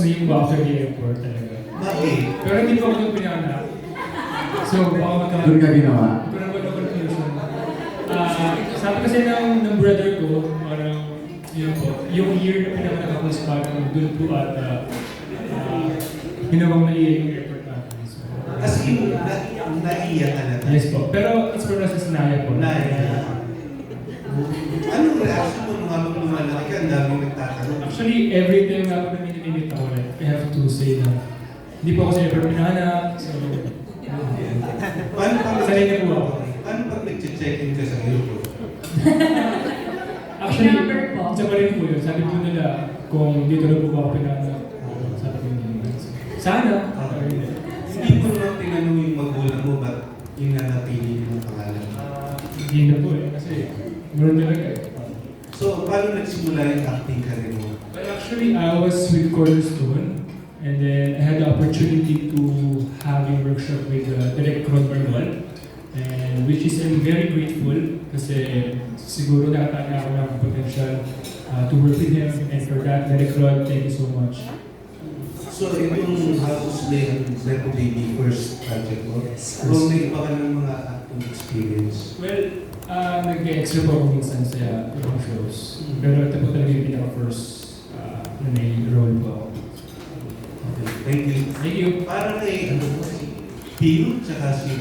na yung after the airport talaga. Bakit? Pero hindi po ako yung pinanganak. So, baka magka... Doon ka ginawa. Pero wala confusion. Ah, sabi kasi ng, ng brother ko, parang, yun po, yung year na pinanganak ako is parang doon po at uh, uh, ginawang naiya yung airport natin. So, As in, na, naiyak ka na. yes po. Pero it's pronounced as Naya po. Naiyak. Anong reaction mo nung habang lumalaki ka? Ang daming nagtatanong. Actually, every time nga po na minimit ako, like, I have to say na hindi po ako sa ever pinahanap. So, Paano pag Sanay na po ako. Paano pag nag-check-in ka sa airport? actually, number po. isa pa rin po yun. Sabi po nila, kung dito na po ako pinahanap, sabi ko hindi. Sana. Hindi. Mo naman tinanong yung magulang mo ba't yung nanatili yung pangalan mo? Hindi na po eh. Kasi, meron talaga eh. So, paano nagsimula yung acting career mo? But actually, I was with Cornerstone, and then I had the opportunity to have a workshop with uh, Direct Ron Manuel, and which is I'm very grateful kasi siguro nakatanya ako ng potential uh, to work with him, and for that, Direct Ron, thank you so much. So, itong House Lane Repo Baby first project mo, Yes. kung may iba ka ng mga acting experience, Well, uh, nag-extra po ako minsan sa ibang shows, pero ito po talaga yung pinaka-first uh, na may role po ako. okay, thank you. Thank you. Para kay, ano mo, si Pio, tsaka si